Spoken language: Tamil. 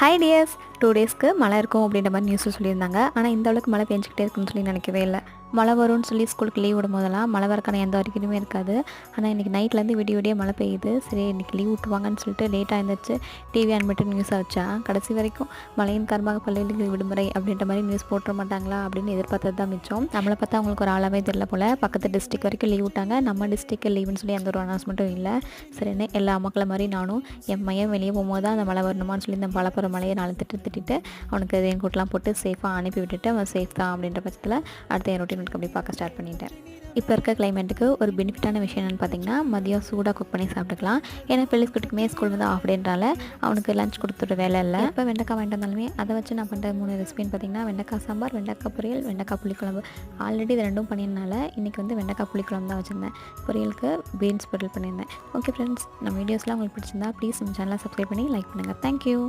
ஹை டியர்ஸ் டூ டேஸ்க்கு மழை இருக்கும் அப்படின்ற மாதிரி நியூஸில் சொல்லியிருந்தாங்க. ஆனால் இந்த அளவுக்கு மழை பெஞ்சிக்கிட்டே இருக்குன்னு சொல்லி நினைக்கவே இல்லை. மழை வரும்னு சொல்லி ஸ்கூலுக்கு லீவ் விடும் போதெல்லாம் மழை வரக்கான எந்த வரைக்குமே இருக்காது. ஆனால் இன்றைக்கி நைட்லேருந்து விடிய விடிய மழை பெய்யுது. சரி இன்றைக்கி லீவ் விட்டுவாங்கன்னு சொல்லிட்டு லேட்டாக இருந்துச்சு டிவி ஆன் பண்ணிட்டு நியூஸை வச்சா கடைசி வரைக்கும் மழையின் காரணமாக பள்ளிகளுக்கு விடுமுறை அப்படின்ற மாதிரி நியூஸ் போட்டுற மாட்டாங்களா அப்படின்னு எதிர்பார்த்தது தான் மிச்சம். நம்மளை பார்த்தா அவங்களுக்கு ஒரு ஆளாவே தெரியல போல். பக்கத்து டிஸ்ட்ரிக் வரைக்கும் லீவ் விட்டாங்க. நம்ம டிஸ்ட்ரிக்கு லீவுன்னு சொல்லி எந்த ஒரு அனௌன்ஸ்மெண்ட்டும் இல்லை. சரின்னு எல்லா மக்களை மாதிரி நானும் என் மையம் வெளியே போகும்போது தான் அந்த மழை வரணுமான்னு சொல்லி இந்த பலப்புற மழையை நாலு திட்டு திட்டிட்டு அவனுக்கு என் கூட்டெலாம் போட்டு சேஃபாக அனுப்பி விட்டுட்டு அவன் சேஃப் தான் அப்படின்ற பட்சத்தில் அடுத்த என் ரொட்டீன் அப்படி பார்க்க ஸ்டார்ட் பண்ணிட்டேன். இப்போ இருக்க கிளைமேட்டுக்கு ஒரு பெனிஃபிட்டான விஷயம் என்னென்னு பார்த்தீங்கன்னா மதியம் சூடாக குக் பண்ணி சாப்பிட்டுக்கலாம். ஏன்னா பெல்லிஸ்குட்டிக்குமே ஸ்கூல் வந்து ஆஃப் டேன்றால அவனுக்கு லஞ்ச் கொடுத்துட்டு வேலை இல்லை. இப்போ வெண்டைக்காய் வாங்கிட்டு வந்தாலுமே அதை வச்சு நான் பண்ணுற மூணு ரெசிபின்னு பார்த்தீங்கன்னா வெண்டைக்காய் சாம்பார் வெண்டைக்காய் பொரியல் வெண்டைக்காய் புளிக்குழம்பு. ஆல்ரெடி இது ரெண்டும் பண்ணியிருந்தால இன்றைக்கி வந்து வெண்டைக்காய் புளிக்குழம்பு தான் வச்சுருந்தேன். பொரியலுக்கு பீன்ஸ் பொரியல் பண்ணியிருந்தேன். ஓகே ஃப்ரெண்ட்ஸ் நம்ம வீடியோஸ்லாம் உங்களுக்கு பிடிச்சிருந்தா ப்ளீஸ் நம்ம சேனலை சப்ஸ்கிரைப் பண்ணி லைக் பண்ணுங்கள் தேங்க்யூ